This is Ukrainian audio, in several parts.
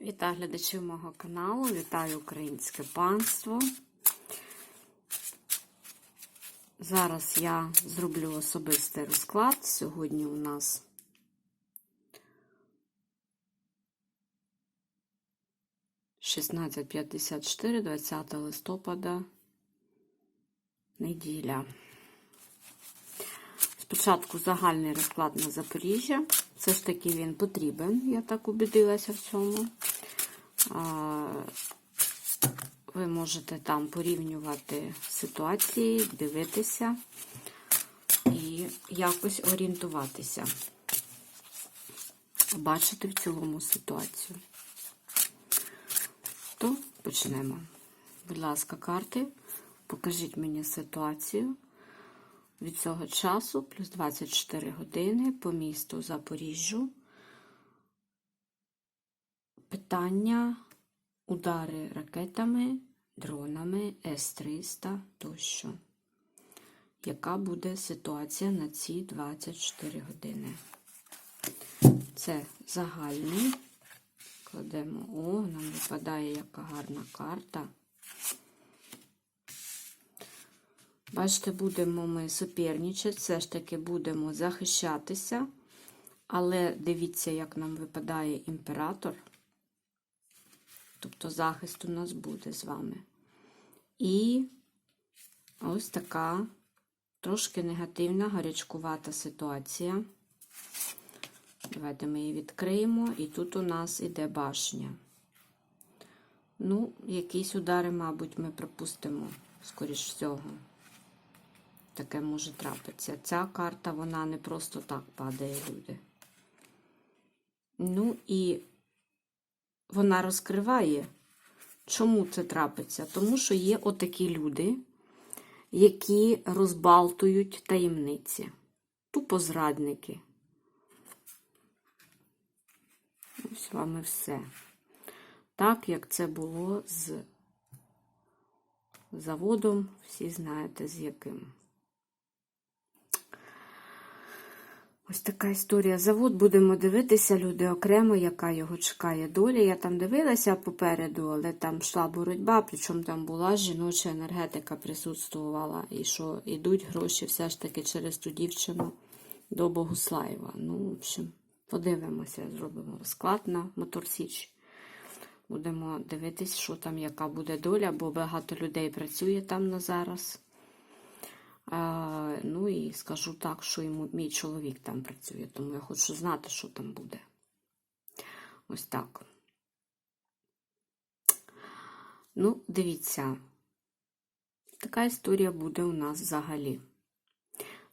Вітаю глядачів мого каналу, вітаю українське панство. Зараз я зроблю особистий розклад. Сьогодні у нас шістнадцять п'ятдесят чотири, 20 листопада, неділя. Спочатку загальний розклад на Запоріжжя. Все ж таки він потрібен, я так убедилася в цьому. Ви можете там порівнювати ситуації, дивитися і якось орієнтуватися, бачити в цілому ситуацію. То почнемо. Будь ласка, карти, покажіть мені ситуацію від цього часу, плюс 24 години по місту Запоріжжю. Питання, удари ракетами, дронами, С-300 тощо. Яка буде ситуація на ці 24 години? Це загальний. Кладемо О, нам випадає яка гарна карта. Бачите, будемо ми суперничати, все ж таки будемо захищатися, але дивіться, як нам випадає імператор. Тобто захист у нас буде з вами. І ось така трошки негативна, гарячкувата ситуація. Давайте ми її відкриємо, і тут у нас іде башня. Ну, якісь удари, мабуть, ми пропустимо, скоріш всього. Таке може трапитися. Ця карта, вона не просто так падає, люди. Ну і вона розкриває, чому це трапиться. Тому що є отакі люди, які розбалтують таємниці. Тупо зрадники. Ось вам і все. Так, як це було з заводом, всі знаєте, з яким. Ось така історія. Завод будемо дивитися, люди окремо, яка його чекає доля. Я там дивилася попереду, але там йшла боротьба, причому там була жіноча енергетика присутствувала, і що йдуть гроші все ж таки через ту дівчину до Богуслаєва. Ну, в общем, подивимося, зробимо розклад на Моторсіч. Будемо дивитись, що там, яка буде доля, бо багато людей працює там на зараз. Ну і скажу так, що йому мій чоловік там працює, тому я хочу знати, що там буде. Ось так. Ну, дивіться, така історія буде у нас взагалі.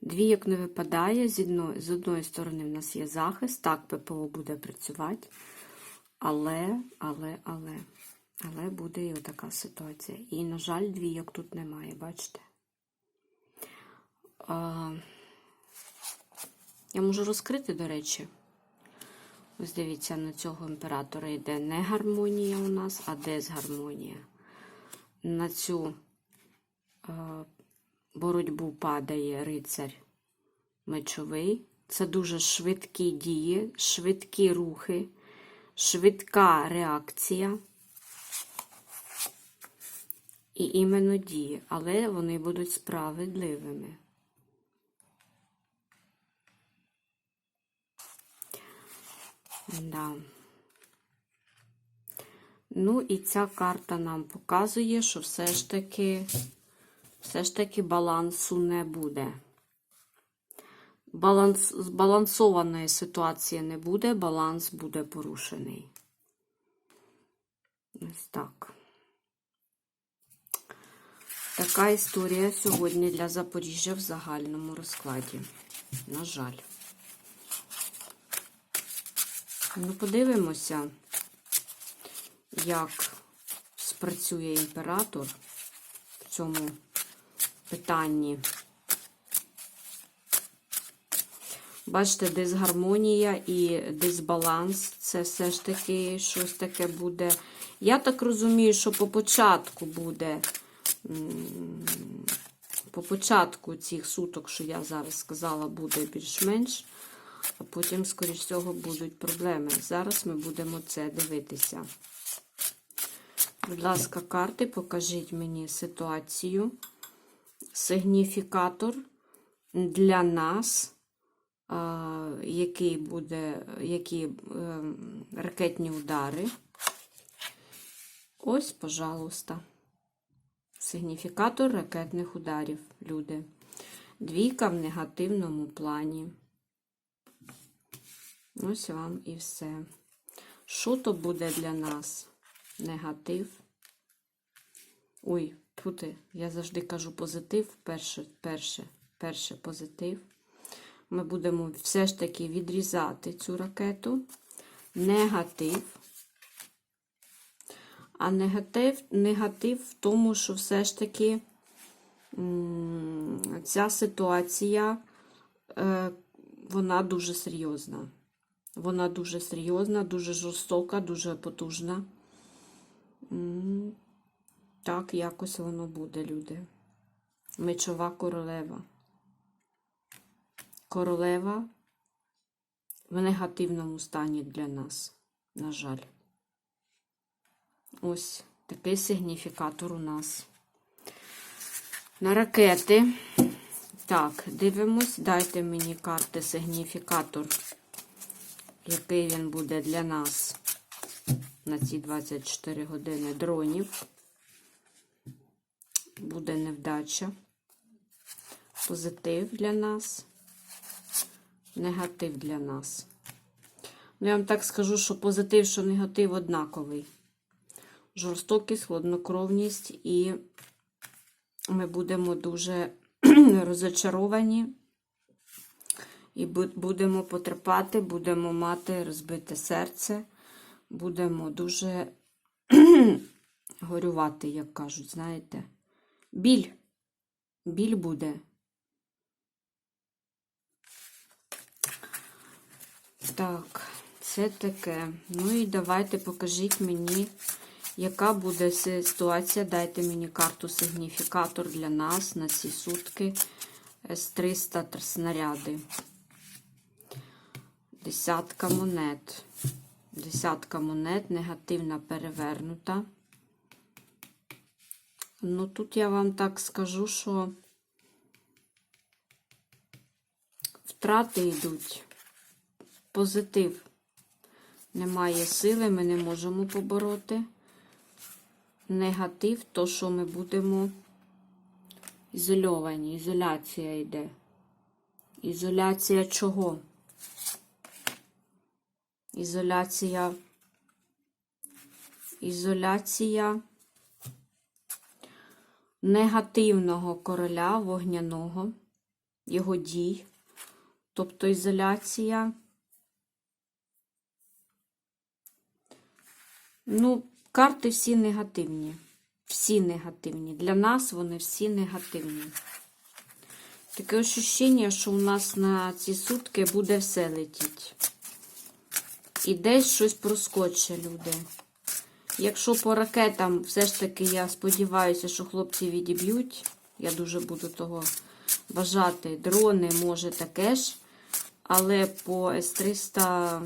Дві, як не випадає, з одної, з одної сторони в нас є захист, так, ППО буде працювати, але, але, але, але буде і отака ситуація. І, на жаль, двійок тут немає, бачите? А, Я можу розкрити, до речі. Ось дивіться, на цього імператора йде не гармонія у нас, а дезгармонія. На цю а, боротьбу падає рицарь мечовий. Це дуже швидкі дії, швидкі рухи, швидка реакція. І іменно дії, але вони будуть справедливими. Да. Ну, і ця карта нам показує, що все ж таки, все ж таки балансу не буде. Баланс, збалансованої ситуації не буде, баланс буде порушений. Ось так. Така історія сьогодні для Запоріжжя в загальному розкладі. На жаль. Ну, подивимося, як спрацює імператор в цьому питанні. Бачите, дисгармонія і дисбаланс це все ж таки щось таке буде. Я так розумію, що по початку буде, по початку цих суток, що я зараз сказала, буде більш-менш. А потім, скоріш всього, будуть проблеми. Зараз ми будемо це дивитися. Будь ласка, карти, покажіть мені ситуацію. Сигніфікатор для нас, який буде, які ем, ракетні удари. Ось, пожалуйста. Сигніфікатор ракетних ударів, люди. Двійка в негативному плані. Ось вам і все. Що то буде для нас? Негатив. Ой, пути, я завжди кажу позитив. Перше, перше, перше позитив. Ми будемо все ж таки відрізати цю ракету. Негатив. А негатив, негатив в тому, що все ж таки ця ситуація, е, вона дуже серйозна. Вона дуже серйозна, дуже жорстока, дуже потужна. Так, якось воно буде, люди. Мечова королева. Королева в негативному стані для нас, на жаль. Ось такий сигніфікатор у нас. На ракети. Так, дивимось, дайте мені карти сигніфікатор, який він буде для нас на ці 24 години дронів. Буде невдача. Позитив для нас, негатив для нас. Ну, я вам так скажу, що позитив, що негатив однаковий жорстокість, хладнокровність, і ми будемо дуже розочаровані, і будемо потерпати, будемо мати розбите серце, будемо дуже горювати, як кажуть, знаєте. Біль. Біль буде. Так, це таке. Ну і давайте покажіть мені. Яка буде ситуація? Дайте мені карту сигніфікатор для нас на ці сутки С-300 снаряди. Десятка монет. Десятка монет, негативна перевернута. Ну, тут я вам так скажу, що втрати йдуть. Позитив. Немає сили, ми не можемо побороти негатив, то що ми будемо ізольовані. Ізоляція йде. Ізоляція чого? Ізоляція. Ізоляція негативного короля вогняного, його дій, тобто ізоляція. Ну, Карти всі негативні. Всі негативні. Для нас вони всі негативні. Таке ощущення, що у нас на ці сутки буде все летіть. І десь щось проскоче, люди. Якщо по ракетам, все ж таки, я сподіваюся, що хлопці відіб'ють. Я дуже буду того бажати. Дрони, може, таке ж. Але по С-300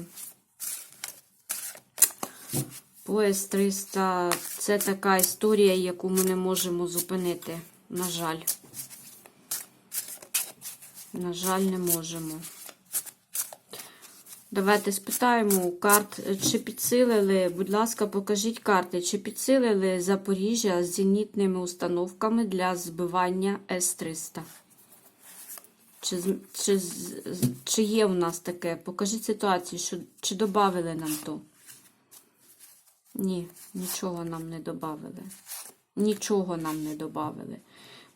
Пояс 300 це така історія, яку ми не можемо зупинити. На жаль. На жаль, не можемо. Давайте спитаємо у карт, чи підсилили, будь ласка, покажіть карти, чи підсилили Запоріжжя з зенітними установками для збивання С-300? Чи, чи, чи є у нас таке? Покажіть ситуацію, що, чи додали нам то? Ні, нічого нам не додали. Нічого нам не додали.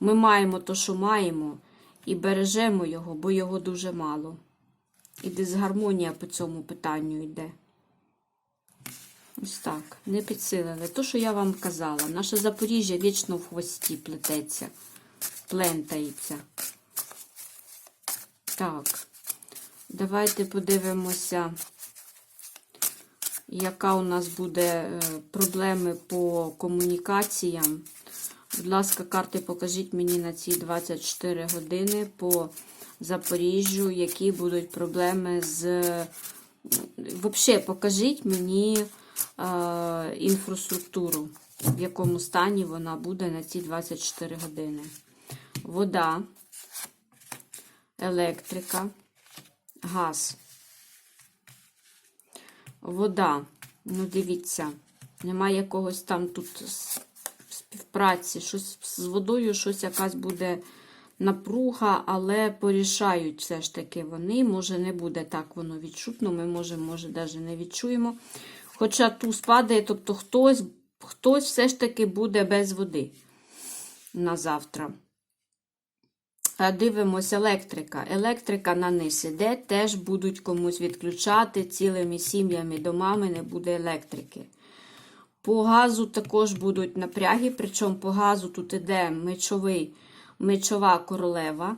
Ми маємо то, що маємо, і бережемо його, бо його дуже мало. І дисгармонія по цьому питанню йде. Ось так, не підсилили. То, що я вам казала, наше Запоріжжя вічно в хвості плететься, плентається. Так, давайте подивимося яка у нас буде е, проблеми по комунікаціям. Будь ласка, карти покажіть мені на ці 24 години по Запоріжжю, які будуть проблеми з. Взагалі, покажіть мені е, інфраструктуру, в якому стані вона буде на ці 24 години. Вода, електрика, газ. Вода. Ну, дивіться, немає якогось там тут співпраці. Щось з водою, щось якась буде напруга, але порішають все ж таки вони. Може, не буде так воно відчутно. Ми може, може, навіть не відчуємо. Хоча туз падає, тобто хтось, хтось все ж таки буде без води на завтра. Дивимося, електрика. Електрика на низ іде, теж будуть комусь відключати цілими сім'ями, домами не буде електрики. По газу також будуть напряги, причому по газу тут іде мечовий, мечова королева.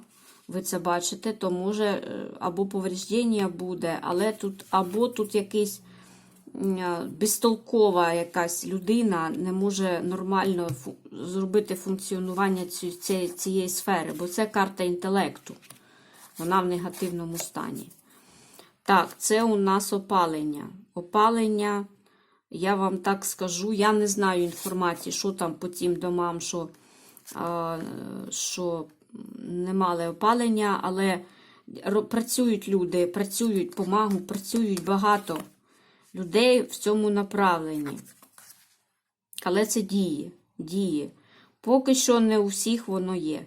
Ви це бачите, то може е, або повреждення буде, але тут або тут якийсь е, безтолкова якась людина не може нормально зробити функціонування ці- цієї, цієї сфери, бо це карта інтелекту. Вона в негативному стані. Так, це у нас опалення. Опалення, я вам так скажу, я не знаю інформації, що там по тим домам, що, що не мали опалення, але працюють люди, працюють помагу, працюють багато людей в цьому направленні. Але це діє, діє. Поки що не у всіх воно є.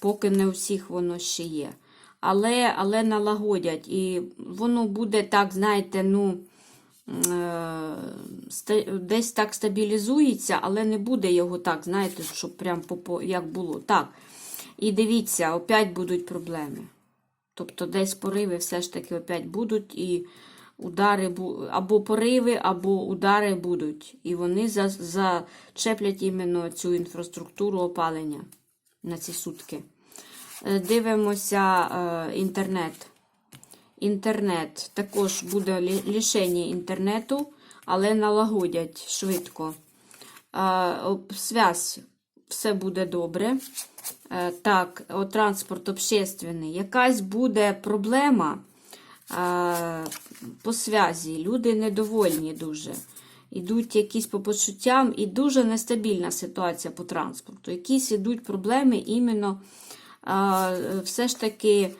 Поки не у всіх воно ще є. Але, але налагодять. І воно буде так, знаєте, ну, десь так стабілізується, але не буде його так, знаєте, щоб прям як було. Так. І дивіться, опять будуть проблеми. Тобто десь пориви все ж таки опять будуть, і удари або пориви, або удари будуть. І вони зачеплять іменно цю інфраструктуру опалення на ці сутки. Е, Дивимося е, інтернет. Інтернет також буде лі- лишення інтернету, але налагодять швидко. Связь все буде добре. Е, Так, о, транспорт общественний. Якась буде проблема по связі. Люди недовольні дуже. Ідуть якісь по почуттям, і дуже нестабільна ситуація по транспорту. Якісь ідуть проблеми іменно все ж таки.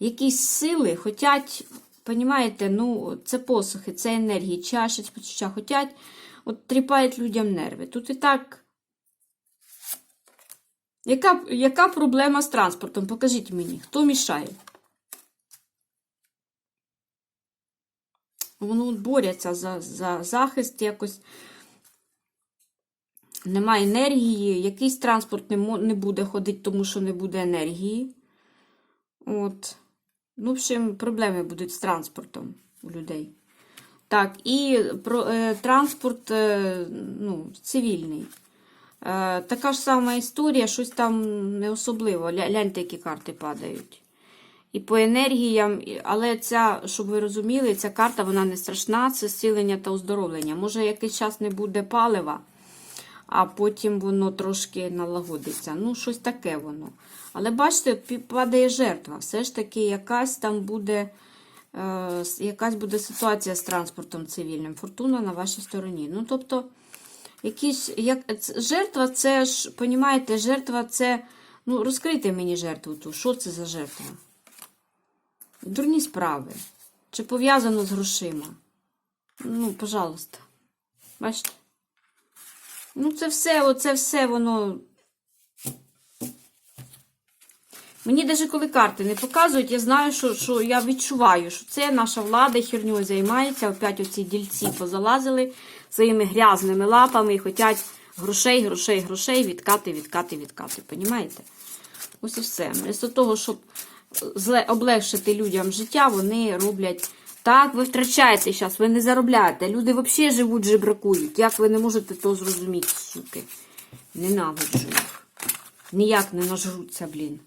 Якісь сили хотять, понімаєте, ну, це посухи, це енергії, чаші, почуття, хотять, от тріпають людям нерви. Тут і так. Яка, яка проблема з транспортом? Покажіть мені, хто мішає? Воно борються за, за захист якось. Немає енергії, якийсь транспорт не, не буде ходити, тому що не буде енергії. От. Ну, в общем, проблеми будуть з транспортом у людей. Так, і про, е, транспорт е, ну, цивільний. Е, така ж сама історія, щось там не особливо. Ля- Гляньте, які карти падають. І по енергіям, але ця, щоб ви розуміли, ця карта вона не страшна, це зцілення та оздоровлення. Може, якийсь час не буде палива, а потім воно трошки налагодиться. Ну, щось таке воно. Але бачите, падає жертва. Все ж таки, якась там буде, е, якась буде ситуація з транспортом цивільним. Фортуна на вашій стороні. Ну, тобто, якісь, як, жертва це ж, понімаєте, жертва це. Ну, розкрийте мені жертву ту. Що це за жертва? Дурні справи. Чи пов'язано з грошима? Ну, пожалуйста. Бачите? Ну, це все, оце все воно. Мені навіть коли карти не показують, я знаю, що, що я відчуваю, що це наша влада херньою займається. Опять оці дільці позалазили своїми грязними лапами і хочуть грошей, грошей, грошей, відкати, відкати, відкати. Понімаєте? Ось і все. Вместо того, щоб зле, облегшити людям життя, вони роблять. Так, ви втрачаєте зараз, ви не заробляєте. Люди взагалі живуть, жебракують. Як ви не можете то зрозуміти, суки? Ненавиджу їх. Ніяк не нажруться, блін.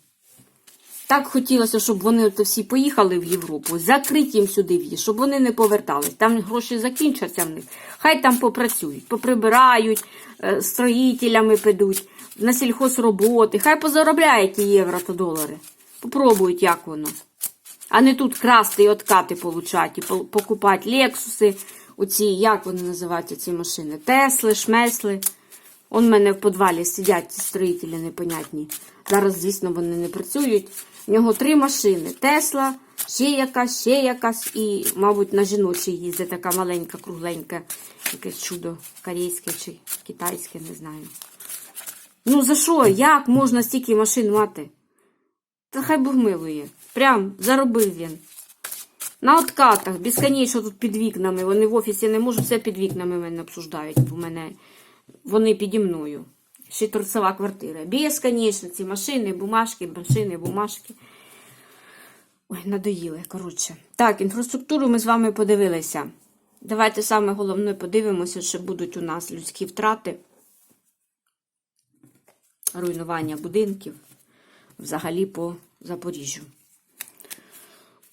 Так хотілося, щоб вони от всі поїхали в Європу, закрити їм сюди в'їзд, щоб вони не повертались. Там гроші закінчаться в них. Хай там попрацюють, поприбирають, е, строїтелями підуть, на сільхозроботи. Хай позаробляють ті євро та долари. Попробують, як воно. А не тут красти і откати получати, і покупати лексуси, оці, як вони називаються ці машини? Тесли, шмесли. Он в мене в підвалі сидять ці строїтелі непонятні. Зараз, звісно, вони не працюють. В нього три машини: Тесла, ще якась, ще якась, і, мабуть, на жіночій їздить така маленька, кругленька, якесь чудо корейське чи китайське, не знаю. Ну за що? Як можна стільки машин мати? Та хай Бог милує. Прям заробив він. На откатах, безконечно тут під вікнами. Вони в офісі не можуть, все під вікнами мене обсуждають, бо мене вони піді мною. Ще торцева квартира. Безконечно ці машини, бумажки, машини, бумажки. Ой, надоїли, коротше. Так, інфраструктуру ми з вами подивилися. Давайте саме головне подивимося, що будуть у нас людські втрати, руйнування будинків взагалі по Запоріжжю.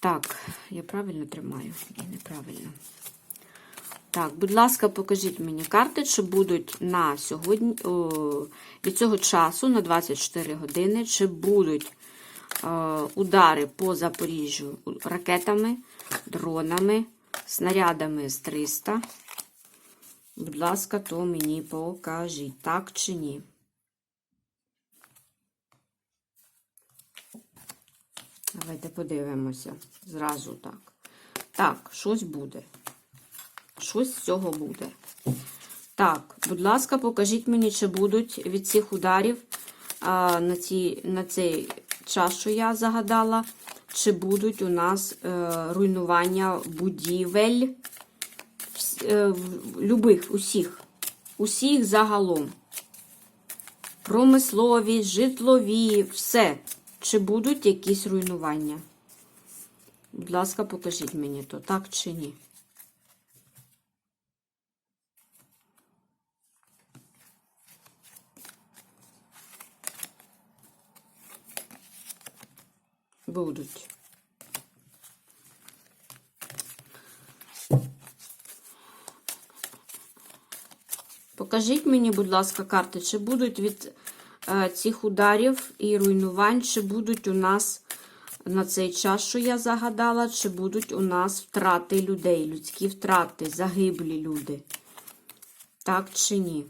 Так, я правильно тримаю? Ні, неправильно. Так, будь ласка, покажіть мені карти, чи будуть на сьогодні, о, від цього часу на 24 години, чи будуть е, удари по Запоріжжю ракетами, дронами, снарядами з 300. Будь ласка, то мені покажіть, так чи ні. Давайте подивимося зразу так. Так, щось буде. Щось з цього буде. Так, будь ласка, покажіть мені, чи будуть від цих ударів а, на, ці, на цей час, що я загадала, чи будуть у нас е, руйнування будівель е, любих, усіх, усіх загалом. Промислові, житлові, все. Чи будуть якісь руйнування? Будь ласка, покажіть мені то, так чи ні. Будуть. Покажіть мені, будь ласка, карти, чи будуть від е, цих ударів і руйнувань, чи будуть у нас на цей час, що я загадала, чи будуть у нас втрати людей, людські втрати, загиблі люди. Так чи ні?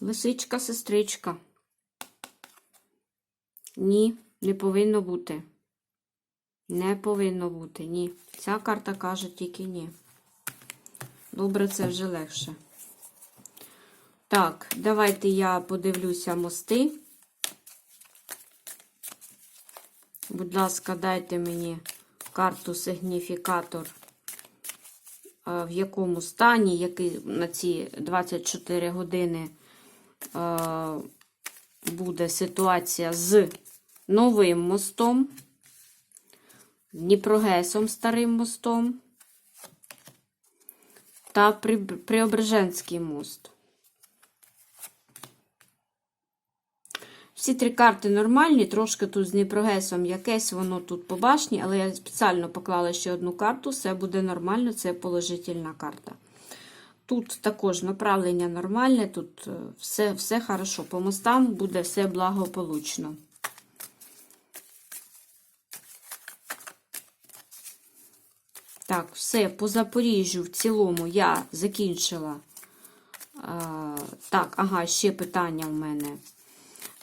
Лисичка, сестричка. Ні, не повинно бути. Не повинно бути, ні. Ця карта каже тільки ні. Добре, це вже легше. Так, давайте я подивлюся мости. Будь ласка, дайте мені карту сигніфікатор, е, в якому стані, який на ці 24 години буде ситуація з новим мостом, Дніпрогесом старим мостом та Преображенський мост. Всі три карти нормальні, трошки тут з Дніпрогесом якесь воно тут по башні, але я спеціально поклала ще одну карту, все буде нормально, це положительна карта. Тут також направлення нормальне, тут е, все, все хорошо. По мостам буде все благополучно. Так, все, по Запоріжжю в цілому я закінчила. А, так, ага, ще питання в мене.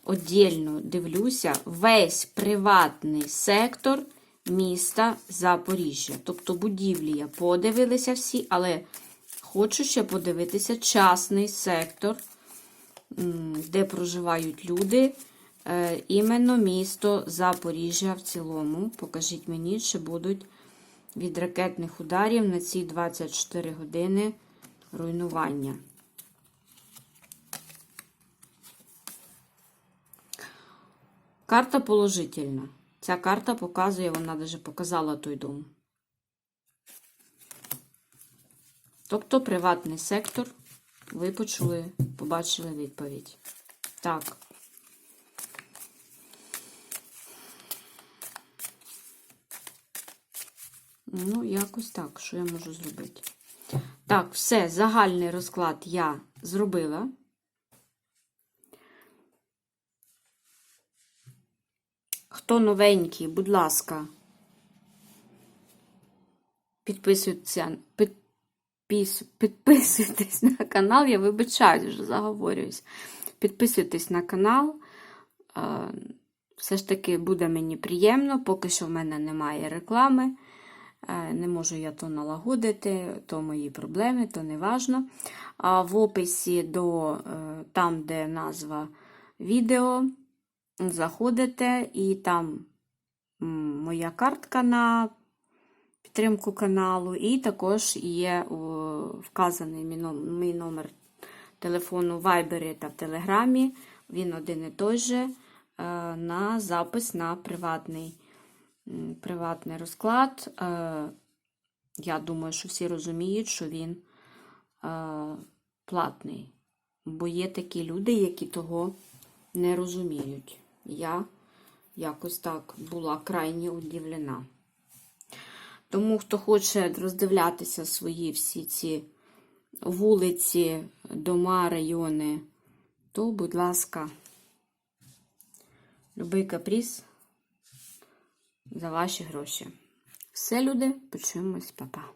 Отдільно дивлюся. Весь приватний сектор міста Запоріжжя. Тобто будівлі я подивилися всі, але хочу ще подивитися частний сектор, де проживають люди. Е, Іменно місто Запоріжжя в цілому. Покажіть мені, чи будуть від ракетних ударів на ці 24 години руйнування. Карта положительна. Ця карта показує, вона навіть показала той дом. Тобто приватний сектор, ви почули, побачили відповідь. Так. Ну, якось так, що я можу зробити? Так, все, загальний розклад я зробила. Хто новенький, будь ласка, підписуйтеся, підпис, підписуйтесь на канал, я вибачаюсь, вже заговорююсь. Підписуйтесь на канал. Е, Все ж таки буде мені приємно, поки що в мене немає реклами. Е, Не можу я то налагодити, то мої проблеми, то не важно. А в описі до е, там, де назва відео, заходите, і там моя картка на підтримку каналу, і також є вказаний мій номер телефону в Viber та в Телеграмі. Він один і той же е, на запис на приватний, приватний розклад. Е, Я думаю, що всі розуміють, що він е, платний. Бо є такі люди, які того не розуміють. Я якось так була крайні удивлена. Тому, хто хоче роздивлятися свої всі ці вулиці, дома, райони, то, будь ласка, любий каприз за ваші гроші. Все, люди, почуємось, па-па.